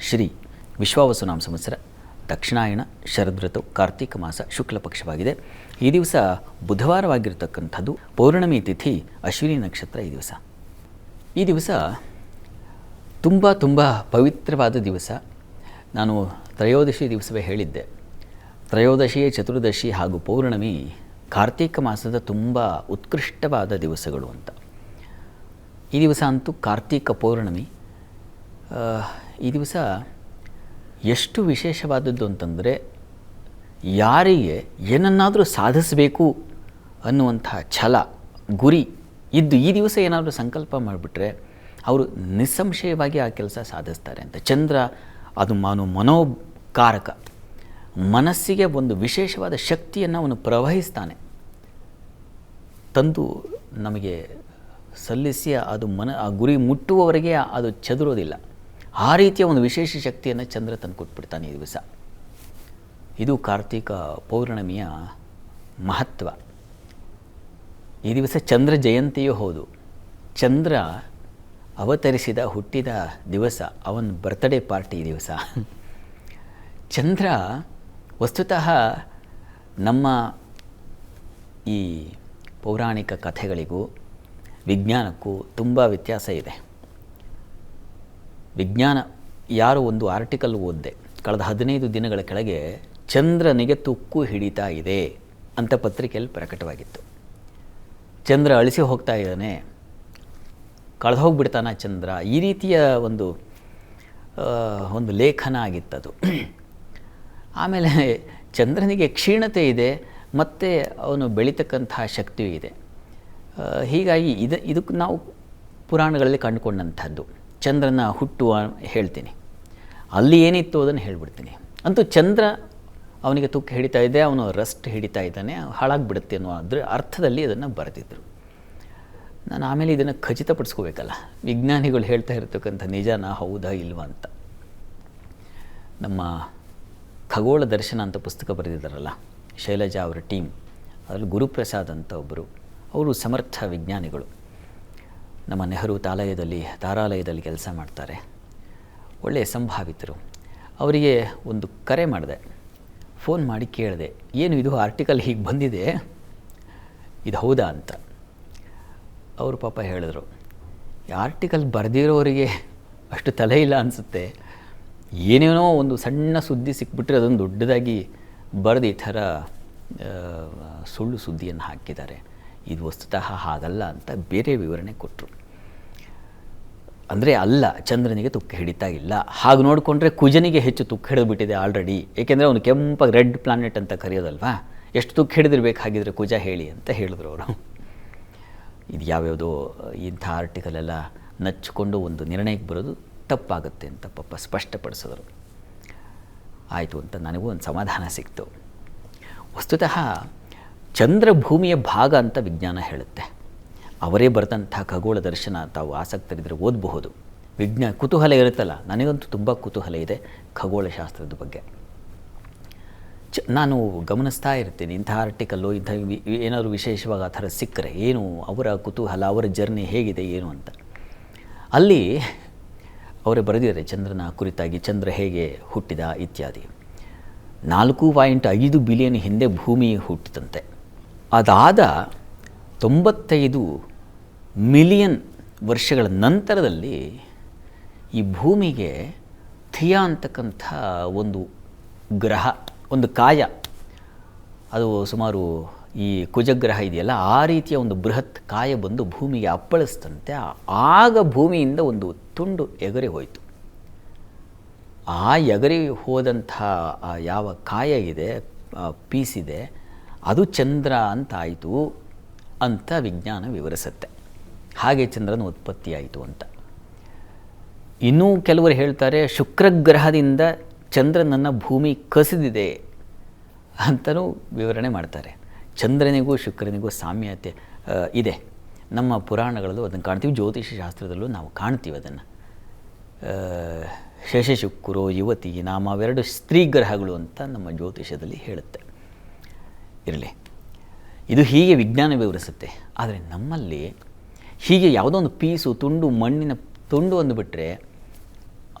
ಶ್ರೀ ವಿಶ್ವಾವಸುನಾಮ ಸಂವತ್ಸರ. ದಕ್ಷಿಣಾಯಣ ಶರದೃತು ಕಾರ್ತೀಕ ಮಾಸ ಶುಕ್ಲ ಪಕ್ಷವಾಗಿದೆ. ಈ ದಿವಸ ಬುಧವಾರವಾಗಿರ್ತಕ್ಕಂಥದ್ದು ಪೌರ್ಣಮಿ ತಿಥಿ ಅಶ್ವಿನಿ ನಕ್ಷತ್ರ ಈ ದಿವಸ. ಈ ದಿವಸ ತುಂಬ ತುಂಬ ಪವಿತ್ರವಾದ ದಿವಸ. ನಾನು ತ್ರಯೋದಶಿ ದಿವಸವೇ ಹೇಳಿದ್ದೆ. ತ್ರಯೋದಶಿ, ಚತುರ್ದಶಿ ಹಾಗೂ ಪೌರ್ಣಮಿ ಕಾರ್ತೀಕ ಮಾಸದ ತುಂಬ ಉತ್ಕೃಷ್ಟವಾದ ದಿವಸಗಳು ಅಂತ. ಈ ದಿವಸ ಅಂತೂ ಕಾರ್ತೀಕ ಪೌರ್ಣಮಿ. ಈ ದಿವಸ ಎಷ್ಟು ವಿಶೇಷವಾದದ್ದು ಅಂತಂದರೆ ಯಾರಿಗೆ ಏನನ್ನಾದರೂ ಸಾಧಿಸಬೇಕು ಅನ್ನುವಂಥ ಛಲ, ಗುರಿ ಇದ್ದು ಈ ದಿವಸ ಏನಾದರೂ ಸಂಕಲ್ಪ ಮಾಡಿಬಿಟ್ರೆ ಅವರು ನಿಸ್ಸಂಶಯವಾಗಿ ಆ ಕೆಲಸ ಸಾಧಿಸ್ತಾರೆ ಅಂತ. ಚಂದ್ರ ಅದು ಮಾನು ಮನೋಕಾರಕ. ಮನಸ್ಸಿಗೆ ಒಂದು ವಿಶೇಷವಾದ ಶಕ್ತಿಯನ್ನು ಅವನು ಪ್ರವಹಿಸ್ತಾನೆ. ತಂದು ನಮಗೆ ಸಲ್ಲಿಸಿ ಅದು ಮನ, ಆ ಗುರಿ ಮುಟ್ಟುವವರೆಗೆ ಅದು ಚದುರೋದಿಲ್ಲ. ಆ ರೀತಿಯ ಒಂದು ವಿಶೇಷ ಶಕ್ತಿಯನ್ನು ಚಂದ್ರ ತಂದು ಕೊಟ್ಬಿಡ್ತಾನೆ ಈ ದಿವಸ. ಇದು ಕಾರ್ತಿಕ ಪೌರ್ಣಮಿಯ ಮಹತ್ವ. ಈ ದಿವಸ ಚಂದ್ರ ಜಯಂತಿಯೂ ಹೌದು. ಚಂದ್ರ ಅವತರಿಸಿದ ಹುಟ್ಟಿದ ದಿವಸ, ಅವನ ಬರ್ತ್ಡೇ ಪಾರ್ಟಿ ಈ ದಿವಸ. ಚಂದ್ರ ವಸ್ತುತಃ ನಮ್ಮ ಈ ಪೌರಾಣಿಕ ಕಥೆಗಳಿಗೂ, ವಿಜ್ಞಾನಕ್ಕೂ ತುಂಬ ವ್ಯತ್ಯಾಸ ಇದೆ. ವಿಜ್ಞಾನ ಯಾರು ಒಂದು ಆರ್ಟಿಕಲ್ ಓದಿದೆ. ಕಳೆದ ಹದಿನೈದು ದಿನಗಳ ಕೆಳಗೆ ಚಂದ್ರನಿಗೆ ತುಕ್ಕು ಹಿಡಿತಾ ಇದೆ ಅಂತ ಪತ್ರಿಕೆಯಲ್ಲಿ ಪ್ರಕಟವಾಗಿತ್ತು. ಚಂದ್ರ ಅಳಿಸಿ ಹೋಗ್ತಾ ಇದ್ದಾನೆ. ಕಳೆದು ಹೋಗ್ಬಿಡ್ತಾನ ಚಂದ್ರ. ಈ ರೀತಿಯ ಒಂದು ಒಂದು ಲೇಖನ ಆಗಿತ್ತದು. ಆಮೇಲೆ ಚಂದ್ರನಿಗೆ ಕ್ಷೀಣತೆ ಇದೆ, ಮತ್ತು ಅವನು ಬೆಳೀತಕ್ಕಂತಹ ಶಕ್ತಿಯೂ ಇದೆ. ಹೀಗಾಗಿ ಇದು ಇದಕ್ಕೆ ನಾವು ಪುರಾಣಗಳಲ್ಲಿ ಕಂಡುಕೊಂಡಂಥದ್ದು. ಚಂದ್ರನ ಹುಟ್ಟುವ ಹೇಳ್ತೀನಿ. ಅಲ್ಲಿ ಏನಿತ್ತು ಅದನ್ನು ಹೇಳಿಬಿಡ್ತೀನಿ. ಅಂತೂ ಚಂದ್ರ ಅವನಿಗೆ ತುಕ್ಕು ಹಿಡಿತಾ ಇದೆ, ಅವನು ರಸ್ಟ್ ಹಿಡಿತಾ ಇದ್ದಾನೆ, ಹಾಳಾಗ್ಬಿಡುತ್ತೆ ಅನ್ನೋ ಅದ್ರ ಅರ್ಥದಲ್ಲಿ ಅದನ್ನು ಬರೆದಿದ್ದರು ನಾನು ಆಮೇಲೆ ಇದನ್ನು ಖಚಿತಪಡಿಸ್ಕೋಬೇಕಲ್ಲ. ವಿಜ್ಞಾನಿಗಳು ಹೇಳ್ತಾ ಇರತಕ್ಕಂಥ ನಿಜಾನ ಹೌದಾ ಇಲ್ವಾ ಅಂತ. ನಮ್ಮ ಖಗೋಳ ದರ್ಶನ ಅಂತ ಪುಸ್ತಕ ಬರೆದಿದ್ದಾರಲ್ಲ, ಶೈಲಜಾ ಅವರ ಟೀಮ್. ಅದರಲ್ಲಿ ಗುರುಪ್ರಸಾದ್ ಅಂತ ಒಬ್ಬರು ಅವರು ಸಮರ್ಥ ವಿಜ್ಞಾನಿಗಳು. ನಮ್ಮ ನೆಹರು ತಾಲಯದಲ್ಲಿ ತಾರಾಲಯದಲ್ಲಿ ಕೆಲಸ ಮಾಡ್ತಾರೆ. ಒಳ್ಳೆಯ ಸಂಭಾವಿತರು. ಅವರಿಗೆ ಒಂದು ಕರೆ ಮಾಡಿದೆ. ಫೋನ್ ಮಾಡಿ ಕೇಳಿದೆ, ಏನು ಇದು ಆರ್ಟಿಕಲ್ ಹೀಗೆ ಬಂದಿದೆ? ಇದು ಹೌದಾ? ಅಂತ. ಅವರು ಪಾಪ ಹೇಳಿದ್ರು ಆರ್ಟಿಕಲ್ ಬರೆದಿರೋರಿಗೆ ಅಷ್ಟು ತಲೆ ಇಲ್ಲ ಅನಿಸುತ್ತೆ. ಏನೇನೋ ಒಂದು ಸಣ್ಣ ಸುದ್ದಿ ಸಿಕ್ಬಿಟ್ರೆ ಅದೊಂದು ದೊಡ್ಡದಾಗಿ ಬರೆದು ಈ ಥರ ಸುಳ್ಳು ಸುದ್ದಿಯನ್ನು ಹಾಕಿದ್ದಾರೆ. ಇದು ವಸ್ತುತಃ ಹಾಗಲ್ಲ ಅಂತ ಬೇರೆ ವಿವರಣೆ ಕೊಟ್ಟರು ಅಂದರೆ ಅಲ್ಲ, ಚಂದ್ರನಿಗೆ ತುಕ್ಕ ಹಿಡಿತಾ ಇಲ್ಲ. ಹಾಗೆ ನೋಡಿಕೊಂಡ್ರೆ ಕುಜನಿಗೆ ಹೆಚ್ಚು ತುಕ್ಕ ಹಿಡಿದುಬಿಟ್ಟಿದೆ ಆಲ್ರೆಡಿ ಏಕೆಂದರೆ ಅವನು ಕೆಂಪಾಗಿ ರೆಡ್ ಪ್ಲಾನೆಟ್ ಅಂತ ಕರೆಯೋದಲ್ವಾ? ಎಷ್ಟು ತುಕ್ಕ ಹಿಡಿದಿರ್ಬೇಕು ಹಾಗಿದ್ರೆ ಕುಜ ಹೇಳಿ ಅಂತ ಹೇಳಿದ್ರು ಅವರು. ಇದು ಯಾವ್ಯಾವುದೋ ಇಂಥ ಆರ್ಟಿಕಲ್ ಎಲ್ಲ ನಚ್ಚಿಕೊಂಡು ಒಂದು ನಿರ್ಣಯಕ್ಕೆ ಬರೋದು ತಪ್ಪಾಗುತ್ತೆ ಅಂತ ಪಾಪ ಸ್ಪಷ್ಟಪಡಿಸಿದ್ರು. ಆಯಿತು ಅಂತ ನನಗೂ ಒಂದು ಸಮಾಧಾನ ಸಿಕ್ತು. ವಸ್ತುತಃ ಚಂದ್ರ ಭೂಮಿಯ ಭಾಗ ಅಂತ ವಿಜ್ಞಾನ ಹೇಳುತ್ತೆ. ಅವರೇ ಬರೆದಂಥ ಖಗೋಳ ದರ್ಶನ ತಾವು ಆಸಕ್ತರಿದ್ದರೆ ಓದಬಹುದು. ವಿಜ್ಞಾ, ಕುತೂಹಲ ಇರುತ್ತಲ್ಲ, ನನಗಂತೂ ತುಂಬ ಕುತೂಹಲ ಇದೆ ಖಗೋಳಶಾಸ್ತ್ರದ ಬಗ್ಗೆ. ಚ, ನಾನು ಗಮನಿಸ್ತಾ ಇರ್ತೀನಿ, ಇಂಥ ಆರ್ಟಿಕಲ್ಲು ಇಂಥ ಏನಾದರೂ ವಿಶೇಷವಾಗಿ ಆ ಥರ ಸಿಕ್ಕರೆ ಏನು, ಅವರ ಕುತೂಹಲ, ಅವರ ಜರ್ನಿ ಹೇಗಿದೆ, ಏನು ಅಂತ. ಅಲ್ಲಿ ಅವರೇ ಬರೆದಿದ್ದಾರೆ, ಚಂದ್ರನ ಕುರಿತಾಗಿ, ಚಂದ್ರ ಹೇಗೆ ಹುಟ್ಟಿದ ಇತ್ಯಾದಿ. ನಾಲ್ಕು ಪಾಯಿಂಟ್ ಐದು ಬಿಲಿಯನ್ ಹಿಂದೆ ಭೂಮಿ ಹುಟ್ಟಿತಂತೆ ಅದಾದ ತೊಂಬತ್ತೈದು ಮಿಲಿಯನ್ ವರ್ಷಗಳ ನಂತರದಲ್ಲಿ ಈ ಭೂಮಿಗೆ ಥಿಯಾ ಅಂತಕ್ಕಂಥ ಒಂದು ಗ್ರಹ, ಒಂದು ಕಾಯ, ಅದು ಸುಮಾರು ಈ ಕುಜಗ್ರಹ ಇದೆಯಲ್ಲ, ಆ ರೀತಿಯ ಒಂದು ಬೃಹತ್ ಕಾಯ ಬಂದು ಭೂಮಿಗೆ ಅಪ್ಪಳಿಸ್ತಂತೆ ಆಗ ಭೂಮಿಯಿಂದ ಒಂದು ತುಂಡು ಎಗರಿ ಹೋಯಿತು. ಆ ಎಗರಿ ಹೋದಂಥ ಯಾವ ಕಾಯ ಇದೆ ಪೀಸ್ ಇದೆ ಅದು ಚಂದ್ರ ಅಂತ ಆಯಿತು ಅಂತ ವಿಜ್ಞಾನ ವಿವರಿಸುತ್ತೆ. ಹಾಗೆ ಚಂದ್ರನ ಉತ್ಪತ್ತಿಯಾಯಿತು ಅಂತ. ಇನ್ನೂ ಕೆಲವರು ಹೇಳ್ತಾರೆ, ಶುಕ್ರಗ್ರಹದಿಂದ ಚಂದ್ರನನ್ನು ಭೂಮಿ ಕಸಿದಿದೆ ಅಂತಲೂ ವಿವರಣೆ ಮಾಡ್ತಾರೆ. ಚಂದ್ರನಿಗೂ ಶುಕ್ರನಿಗೂ ಸಾಮ್ಯತೆ ಇದೆ. ನಮ್ಮ ಪುರಾಣಗಳಲ್ಲೂ ಅದನ್ನು ಕಾಣ್ತೀವಿ ಜ್ಯೋತಿಷ ಶಾಸ್ತ್ರದಲ್ಲೂ ನಾವು ಕಾಣ್ತೀವಿ ಅದನ್ನು. ಶಶಶುಕ್ರೋ, ಯುವತಿ ನಾಮ ಅವೆರಡು ಸ್ತ್ರೀ ಗ್ರಹಗಳು ಅಂತ ನಮ್ಮ ಜ್ಯೋತಿಷದಲ್ಲಿ ಹೇಳುತ್ತೆ. ಇರಲಿ. ಇದು ಹೀಗೆ ವಿಜ್ಞಾನ ವಿವರಿಸುತ್ತೆ. ಆದರೆ ನಮ್ಮಲ್ಲಿ ಹೀಗೆ ಯಾವುದೋ ಒಂದು ಪೀಸು, ತುಂಡು, ಮಣ್ಣಿನ ತುಂಡು ಅಂದುಬಿಟ್ರೆ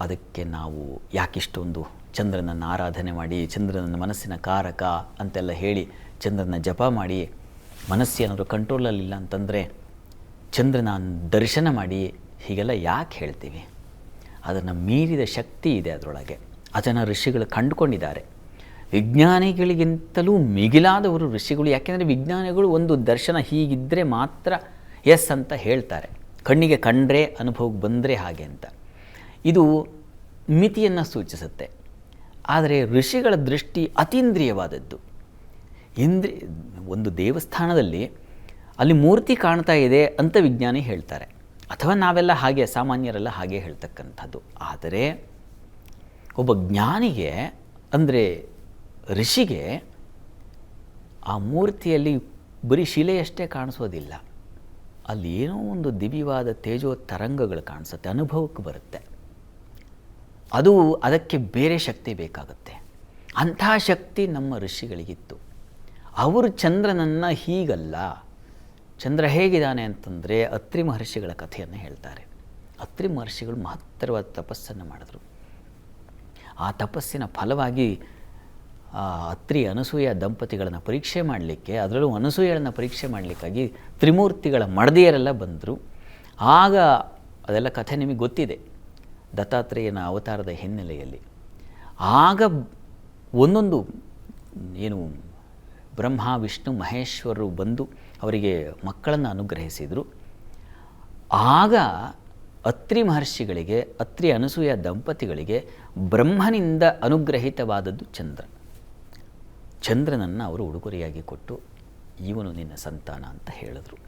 ಅದಕ್ಕೆ ನಾವು ಯಾಕಿಷ್ಟೊಂದು ಚಂದ್ರನನ್ನು ಆರಾಧನೆ ಮಾಡಿ ಚಂದ್ರನ ಮನಸ್ಸಿನ ಕಾರಕ ಅಂತೆಲ್ಲ ಹೇಳಿ ಚಂದ್ರನ ಜಪ ಮಾಡಿ ಮನಸ್ಸೇನಾದರೂ ಕಂಟ್ರೋಲಲ್ಲಿಲ್ಲ ಅಂತಂದರೆ ಚಂದ್ರನ ದರ್ಶನ ಮಾಡಿ ಹೀಗೆಲ್ಲ ಯಾಕೆ ಹೇಳ್ತೀವಿ? ಅದನ್ನು ಮೀರಿದ ಶಕ್ತಿ ಇದೆ ಅದರೊಳಗೆ. ಅದನ್ನು ಋಷಿಗಳು ಕಂಡುಕೊಂಡಿದ್ದಾರೆ. ವಿಜ್ಞಾನಿಗಳಿಗಿಂತಲೂ ಮಿಗಿಲಾದವರು ಋಷಿಗಳು. ಯಾಕೆಂದರೆ ವಿಜ್ಞಾನಿಗಳು ಒಂದು ದರ್ಶನ ಹೀಗಿದ್ದರೆ ಮಾತ್ರ ಎಸ್ ಅಂತ ಹೇಳ್ತಾರೆ. ಕಣ್ಣಿಗೆ ಕಂಡ್ರೆ, ಅನುಭವಕ್ಕೆ ಬಂದರೆ ಹಾಗೆ ಅಂತ. ಇದು ಮಿತಿಯನ್ನು ಸೂಚಿಸುತ್ತೆ. ಆದರೆ ಋಷಿಗಳ ದೃಷ್ಟಿ ಅತೀಂದ್ರಿಯವಾದದ್ದು. ಇಂದ್ರಿ, ಒಂದು ದೇವಸ್ಥಾನದಲ್ಲಿ ಅಲ್ಲಿ ಮೂರ್ತಿ ಕಾಣ್ತಾ ಇದೆ ಅಂತ ವಿಜ್ಞಾನಿ ಹೇಳ್ತಾರೆ. ಅಥವಾ ನಾವೆಲ್ಲ ಹಾಗೆ, ಸಾಮಾನ್ಯರೆಲ್ಲ ಹಾಗೆ ಹೇಳ್ತಕ್ಕಂಥದ್ದು. ಆದರೆ ಒಬ್ಬ ಜ್ಞಾನಿಗೆ, ಅಂದರೆ ಋಷಿಗೆ ಆ ಮೂರ್ತಿಯಲ್ಲಿ ಬರೀ ಶಿಲೆಯಷ್ಟೇ ಕಾಣಿಸೋದಿಲ್ಲ. ಅಲ್ಲಿ ಏನೋ ಒಂದು ದಿವ್ಯವಾದ ತೇಜೋ ತರಂಗಗಳು ಕಾಣಿಸುತ್ತೆ, ಅನುಭವಕ್ಕೆ ಬರುತ್ತೆ. ಅದು ಅದಕ್ಕೆ ಬೇರೆ ಶಕ್ತಿ ಬೇಕಾಗುತ್ತೆ. ಅಂಥ ಶಕ್ತಿ ನಮ್ಮ ಋಷಿಗಳಿಗಿತ್ತು. ಅವರು ಚಂದ್ರನನ್ನು ಹೀಗಲ್ಲ. ಚಂದ್ರ ಹೇಗಿದ್ದಾನೆ ಅಂತಂದರೆ ಅತ್ರಿ ಮಹರ್ಷಿಗಳ ಕಥೆಯನ್ನು ಹೇಳ್ತಾರೆ. ಅತ್ರಿ ಮಹರ್ಷಿಗಳು ಮಹತ್ತರವಾದ ತಪಸ್ಸನ್ನು ಮಾಡಿದ್ರು. ಆ ತಪಸ್ಸಿನ ಫಲವಾಗಿ ಆ, ಅತ್ರಿ ಅನಸೂಯ ದಂಪತಿಗಳನ್ನು ಪರೀಕ್ಷೆ ಮಾಡಲಿಕ್ಕೆ, ಅದರಲ್ಲೂ ಅನಸೂಯಗಳನ್ನು ಪರೀಕ್ಷೆ ಮಾಡಲಿಕ್ಕಾಗಿ ತ್ರಿಮೂರ್ತಿಗಳ ಮಡದಿಯರೆಲ್ಲ ಬಂದರು. ಆಗ ಅದೆಲ್ಲ ಕಥೆ ನಿಮಗೆ ಗೊತ್ತಿದೆ, ದತ್ತಾತ್ರೇಯನ ಅವತಾರದ ಹಿನ್ನೆಲೆಯಲ್ಲಿ. ಆಗ ಒಂದೊಂದು ಏನು ಬ್ರಹ್ಮ, ವಿಷ್ಣು ಮಹೇಶ್ವರರು ಬಂದು ಅವರಿಗೆ ಮಕ್ಕಳನ್ನು ಅನುಗ್ರಹಿಸಿದರು. ಆಗ ಅತ್ರಿ ಮಹರ್ಷಿಗಳಿಗೆ, ಅತ್ರಿ ಅನಸೂಯ ದಂಪತಿಗಳಿಗೆ ಬ್ರಹ್ಮನಿಂದ ಅನುಗ್ರಹಿತವಾದದ್ದು ಚಂದ್ರ. ಚಂದ್ರನನ್ನು ಅವರು ಉಡುಗೊರೆಯಾಗಿ ಕೊಟ್ಟು ಇವನು ನಿನ್ನ ಸಂತಾನ ಅಂತ ಹೇಳಿದರು.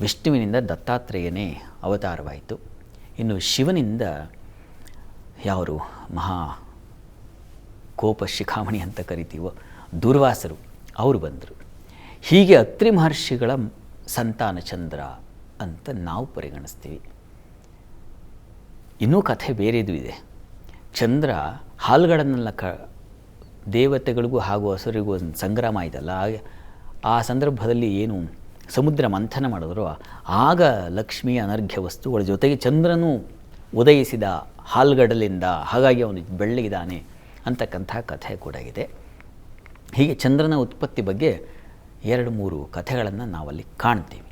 ವಿಷ್ಣುವಿನಿಂದ ದತ್ತಾತ್ರೇಯನೇ ಅವತಾರವಾಯಿತು. ಇನ್ನು ಶಿವನಿಂದ ಯಾರು ಮಹಾ ಕೋಪ ಶಿಖಾಮಣಿ ಅಂತ ಕರಿತೀವೋ, ದುರ್ವಾಸರು ಅವರು ಬಂದರು. ಹೀಗೆ ಅತ್ರಿ ಮಹರ್ಷಿಗಳ ಸಂತಾನ ಚಂದ್ರ ಅಂತ ನಾವು ಪರಿಗಣಿಸ್ತೀವಿ. ಇನ್ನೂ ಕಥೆ ಬೇರೆದು ಇದೆ. ಚಂದ್ರ ಹಾಲ್ಗಳನ್ನೆಲ್ಲ ಕ ದೇವತೆಗಳಿಗೂ ಹಾಗೂ ಹಸುರಿಗೂ ಒಂದು ಸಂಗ್ರಾಮ ಆಯಿತಲ್ಲ ಆ ಸಂದರ್ಭದಲ್ಲಿ ಏನು ಸಮುದ್ರ ಮಂಥನ ಮಾಡಿದ್ರು, ಆಗ ಲಕ್ಷ್ಮಿಯ ಅನರ್ಘ್ಯ ವಸ್ತುಗಳ ಜೊತೆಗೆ ಚಂದ್ರನು ಉದಯಿಸಿದ ಹಾಲ್ಗಡಲಿಂದ ಹಾಗಾಗಿ ಅವನು ಬೆಳ್ಳಗಿದ್ದಾನೆ ಅಂತಕ್ಕಂಥ ಕಥೆ ಕೂಡ ಇದೆ. ಹೀಗೆ ಚಂದ್ರನ ಉತ್ಪತ್ತಿ ಬಗ್ಗೆ ಎರಡು ಮೂರು ಕಥೆಗಳನ್ನು ನಾವಲ್ಲಿ ಕಾಣ್ತೀವಿ.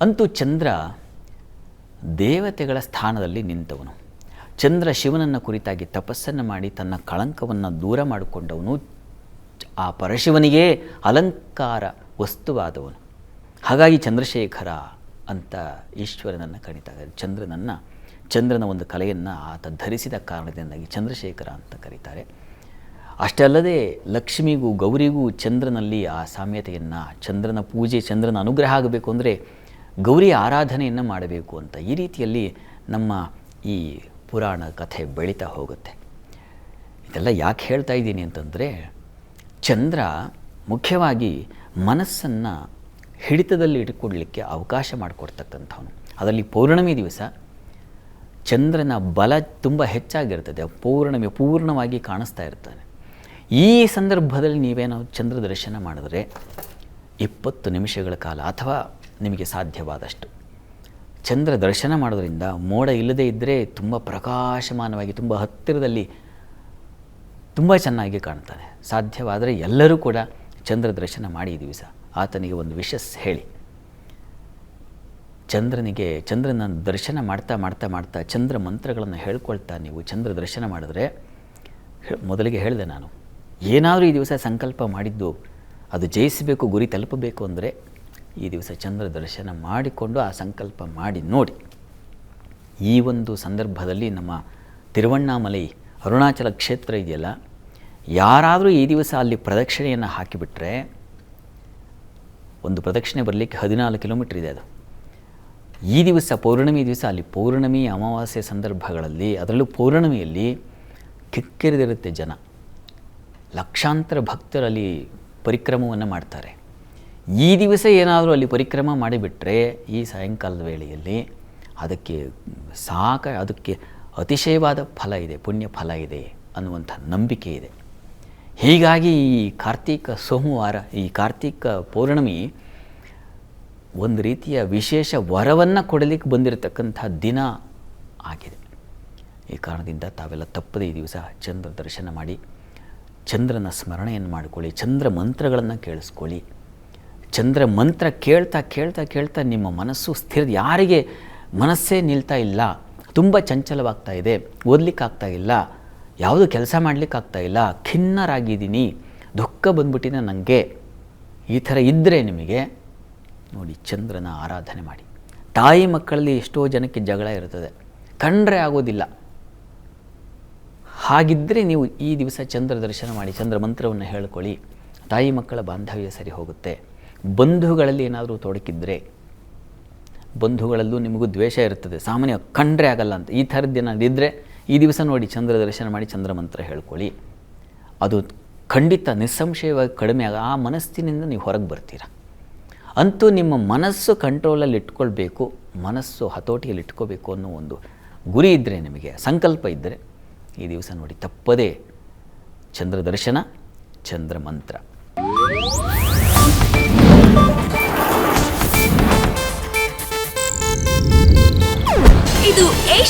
ಅಂತೂ ಚಂದ್ರ ದೇವತೆಗಳ ಸ್ಥಾನದಲ್ಲಿ ನಿಂತವನು. ಚಂದ್ರ ಶಿವನನ್ನು ಕುರಿತಾಗಿ ತಪಸ್ಸನ್ನು ಮಾಡಿ ತನ್ನ ಕಳಂಕವನ್ನು ದೂರ ಮಾಡಿಕೊಂಡವನು ಆ ಪರಶಿವನಿಗೆ ಅಲಂಕಾರ ವಸ್ತುವಾದವನು. ಹಾಗಾಗಿ ಚಂದ್ರಶೇಖರ ಅಂತ ಈಶ್ವರನನ್ನು ಕರೀತಾರೆ ಚಂದ್ರನನ್ನು, ಚಂದ್ರನ ಒಂದು ಕಲೆಯನ್ನು ಆತ ಧರಿಸಿದ ಕಾರಣದಿಂದಾಗಿ ಚಂದ್ರಶೇಖರ ಅಂತ ಕರೀತಾರೆ. ಅಷ್ಟೇ ಅಲ್ಲದೆ ಲಕ್ಷ್ಮಿಗೂ ಗೌರಿಗೂ ಚಂದ್ರನಲ್ಲಿ ಆ ಸಾಮ್ಯತೆಯನ್ನು, ಚಂದ್ರನ ಪೂಜೆ, ಚಂದ್ರನ ಅನುಗ್ರಹ ಆಗಬೇಕು ಅಂದರೆ ಗೌರಿ ಆರಾಧನೆಯನ್ನು ಮಾಡಬೇಕು ಅಂತ ಈ ರೀತಿಯಲ್ಲಿ ನಮ್ಮ ಈ ಪುರಾಣ ಕಥೆ ಬೆಳೀತಾ ಹೋಗುತ್ತೆ. ಇದೆಲ್ಲ ಯಾಕೆ ಹೇಳ್ತಾ ಇದ್ದೀನಿ ಅಂತಂದರೆ, ಚಂದ್ರ ಮುಖ್ಯವಾಗಿ ಮನಸ್ಸನ್ನು ಹಿಡಿತದಲ್ಲಿ ಇಟ್ಕೊಡ್ಲಿಕ್ಕೆ ಅವಕಾಶ ಮಾಡಿಕೊಡ್ತಕ್ಕಂಥವನು. ಅದರಲ್ಲಿ ಪೌರ್ಣಮಿ ದಿವಸ ಚಂದ್ರನ ಬಲ ತುಂಬ ಹೆಚ್ಚಾಗಿರ್ತದೆ, ಪೌರ್ಣಮಿ ಪೂರ್ಣವಾಗಿ ಕಾಣಿಸ್ತಾ ಇರ್ತಾನೆ. ಈ ಸಂದರ್ಭದಲ್ಲಿ ನೀವೇನೋ ಚಂದ್ರ ದರ್ಶನ ಮಾಡಿದ್ರೆ ಇಪ್ಪತ್ತು ನಿಮಿಷಗಳ ಕಾಲ ಅಥವಾ ನಿಮಗೆ ಸಾಧ್ಯವಾದಷ್ಟು ಚಂದ್ರ ದರ್ಶನ ಮಾಡೋದ್ರಿಂದ ಮೋಡ ಇಲ್ಲದೇ ಇದ್ದರೆ ತುಂಬ ಪ್ರಕಾಶಮಾನವಾಗಿ, ತುಂಬ ಹತ್ತಿರದಲ್ಲಿ ತುಂಬ ಚೆನ್ನಾಗಿ ಕಾಣ್ತಾನೆ ಸಾಧ್ಯವಾದರೆ ಎಲ್ಲರೂ ಕೂಡ ಚಂದ್ರ ದರ್ಶನ ಮಾಡಿ ಈ ದಿವಸ ಆತನಿಗೆ ಒಂದು ವಿಶಸ್ ಹೇಳಿ. ಚಂದ್ರನಿಗೆ, ಚಂದ್ರನ ದರ್ಶನ ಮಾಡ್ತಾ ಮಾಡ್ತಾ ಮಾಡ್ತಾ ಚಂದ್ರ ಮಂತ್ರಗಳನ್ನು ಹೇಳ್ಕೊಳ್ತಾ ನೀವು ಚಂದ್ರ ದರ್ಶನ ಮಾಡಿದ್ರೆ ಮೊದಲಿಗೆ ಹೇಳಿದೆ ನಾನು. ಏನಾದರೂ ಈ ದಿವಸ ಸಂಕಲ್ಪ ಮಾಡಿದ್ದು ಅದು ಜಯಿಸಬೇಕು, ಗುರಿ ತಲುಪಬೇಕು ಅಂದರೆ ಈ ದಿವಸ ಚಂದ್ರ ದರ್ಶನ ಮಾಡಿಕೊಂಡು ಆ ಸಂಕಲ್ಪ ಮಾಡಿ ನೋಡಿ. ಈ ಒಂದು ಸಂದರ್ಭದಲ್ಲಿ ನಮ್ಮ ತಿರುವಣ್ಣಾಮಲೈ ಅರುಣಾಚಲ ಕ್ಷೇತ್ರ ಇದೆಯಲ್ಲ, ಯಾರಾದರೂ ಈ ದಿವಸ ಅಲ್ಲಿ ಪ್ರದಕ್ಷಿಣೆಯನ್ನು ಹಾಕಿಬಿಟ್ರೆ ಒಂದು ಪ್ರದಕ್ಷಿಣೆ ಬರಲಿಕ್ಕೆ ಹದಿನಾಲ್ಕು ಕಿಲೋಮೀಟ್ರ್ ಇದೆ ಅದು. ಈ ದಿವಸ ಪೌರ್ಣಮಿ ದಿವಸ ಅಲ್ಲಿ ಪೌರ್ಣಮಿ ಅಮಾವಾಸ್ಯೆ ಸಂದರ್ಭಗಳಲ್ಲಿ ಅದರಲ್ಲೂ ಪೌರ್ಣಮಿಯಲ್ಲಿ ಕಿಕ್ಕಿರಿದಿರುತ್ತೆ ಜನ. ಲಕ್ಷಾಂತರ ಭಕ್ತರಲ್ಲಿ ಪರಿಕ್ರಮವನ್ನು ಮಾಡ್ತಾರೆ. ಈ ದಿವಸ ಏನಾದರೂ ಅಲ್ಲಿ ಪರಿಕ್ರಮ ಮಾಡಿಬಿಟ್ರೆ ಈ ಸಾಯಂಕಾಲದ ವೇಳೆಯಲ್ಲಿ ಅದಕ್ಕೆ ಸಾಕ, ಅದಕ್ಕೆ ಅತಿಶಯವಾದ ಫಲ ಇದೆ, ಪುಣ್ಯ ಫಲ ಇದೆ ಅನ್ನುವಂಥ ನಂಬಿಕೆ ಇದೆ. ಹೀಗಾಗಿ ಈ ಕಾರ್ತೀಕ ಸೋಮವಾರ, ಈ ಕಾರ್ತೀಕ ಪೌರ್ಣಮಿ ಒಂದು ರೀತಿಯ ವಿಶೇಷ ವರವನ್ನು ಕೊಡಲಿಕ್ಕೆ ಬಂದಿರತಕ್ಕಂಥ ದಿನ ಆಗಿದೆ. ಈ ಕಾರಣದಿಂದ ತಾವೆಲ್ಲ ತಪ್ಪದೇ ಈ ದಿವಸ ಚಂದ್ರ ದರ್ಶನ ಮಾಡಿ, ಚಂದ್ರನ ಸ್ಮರಣೆಯನ್ನು ಮಾಡಿಕೊಳ್ಳಿ, ಚಂದ್ರ ಮಂತ್ರಗಳನ್ನು ಕೇಳಿಸ್ಕೊಳ್ಳಿ. ಚಂದ್ರ ಮಂತ್ರ ಕೇಳ್ತಾ ಕೇಳ್ತಾ ಕೇಳ್ತಾ ನಿಮ್ಮ ಮನಸ್ಸು ಸ್ಥಿರ ಯಾರಿಗೆ ಮನಸ್ಸೇ ನಿಲ್ತಾ ಇಲ್ಲ, ತುಂಬ ಚಂಚಲವಾಗ್ತಾ ಇದೆ, ಓದಲಿಕ್ಕಾಗ್ತಾ ಇಲ್ಲ, ಯಾವುದು ಕೆಲಸ ಮಾಡಲಿಕ್ಕಾಗ್ತಾ ಇಲ್ಲ, ಖಿನ್ನರಾಗಿದ್ದೀನಿ, ದುಃಖ ಬಂದ್ಬಿಟ್ಟಿನ ನನಗೆ ಈ ಥರ ಇದ್ದರೆ ನಿಮಗೆ ನೋಡಿ ಚಂದ್ರನ ಆರಾಧನೆ ಮಾಡಿ. ತಾಯಿ ಮಕ್ಕಳಲ್ಲಿ ಎಷ್ಟೋ ಜನಕ್ಕೆ ಜಗಳ ಇರ್ತದೆ, ಕಂಡ್ರೆ ಆಗೋದಿಲ್ಲ. ಹಾಗಿದ್ದರೆ ನೀವು ಈ ದಿವಸ ಚಂದ್ರ ದರ್ಶನ ಮಾಡಿ, ಚಂದ್ರ ಮಂತ್ರವನ್ನು ಹೇಳ್ಕೊಳ್ಳಿ, ತಾಯಿ ಮಕ್ಕಳ ಬಾಂಧವ್ಯ ಸರಿ ಹೋಗುತ್ತೆ. ಬಂಧುಗಳಲ್ಲಿ ಏನಾದರೂ ತೊಡಕಿದ್ರೆ, ಬಂಧುಗಳಲ್ಲೂ ನಿಮಗೂ ದ್ವೇಷ ಇರ್ತದೆ. ಸಾಮಾನ್ಯ ಕಂಡ್ರೆ ಆಗಲ್ಲ ಅಂತ. ಈ ಥರದ್ದು ಏನಾದಿದ್ದರೆ ಈ ದಿವಸ ನೋಡಿ ಚಂದ್ರ ದರ್ಶನ ಮಾಡಿ ಚಂದ್ರ ಮಂತ್ರ ಹೇಳ್ಕೊಳ್ಳಿ. ಅದು ಖಂಡಿತ ನಿಸ್ಸಂಶಯವಾಗಿ ಕಡಿಮೆ ಆಗ ಆ ಮನಸ್ಸಿನಿಂದ ನೀವು ಹೊರಗೆ ಬರ್ತೀರ. ಅಂತೂ ನಿಮ್ಮ ಮನಸ್ಸು ಕಂಟ್ರೋಲಲ್ಲಿ ಇಟ್ಕೊಳ್ಬೇಕು, ಮನಸ್ಸು ಹತೋಟಿಯಲ್ಲಿ ಇಟ್ಕೋಬೇಕು ಅನ್ನೋ ಒಂದು ಗುರಿ ಇದ್ದರೆ ನಿಮಗೆ, ಸಂಕಲ್ಪ ಇದ್ದರೆ ಈ ದಿವಸ ನೋಡಿ ತಪ್ಪದೇ ಚಂದ್ರ ದರ್ಶನ, ಚಂದ್ರ ಮಂತ್ರ.